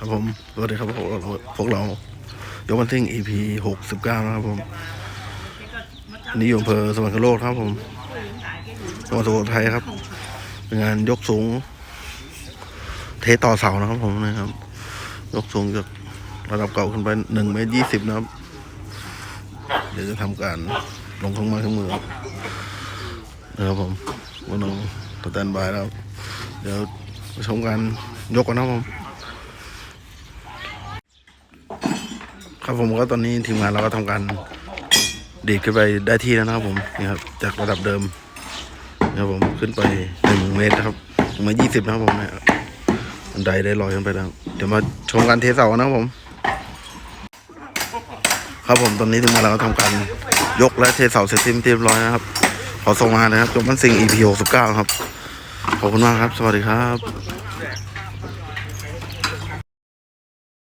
ครับผมสวัสดีครับพวกเราพวกเรายกวันทิ้ง EP หกสิบเก้านะครับผมอันนี้อยู่อำเภอสวรรคโลกครับผมจังหวัดสุโขทัยครับ เป็นงานยกสูง เทต่อเสานะครับผมนะครับ ยกสูงจากระดับเก่าขึ้นไปหนึ่งเมตรยี่สิบนะครับ เดี๋ยวจะทำการลงเครื่องไม้เครื่องมือนะครับผมวันน้องสแตนบายแล้ว เดี๋ยวชมการยกกันนะครับผม ครับผมก็ตอนนี้ทีมงานเราก็ทำการดีดขึ้นไปได้ที่แล้วนะครับผมนี่ครับจากระดับเดิมนะครับผมขึ้นไปหนึ่งเมตรนะครับมตรยี่สิบนะครับผมเนี่ยบันไดได้ลอยขึ้นไปแล้ว เดี๋ยวมาชมการเทเสานะครับผม ครับผมตอนนี้ทีมงานเราก็ทำการยกและเทเสาเสร็จสิ้นเรียบร้อยนะครับ ขอส่งมานะครับจบมันสิง EP หกสิบเก้าครับ ขอบคุณมากครับ สวัสดีครับ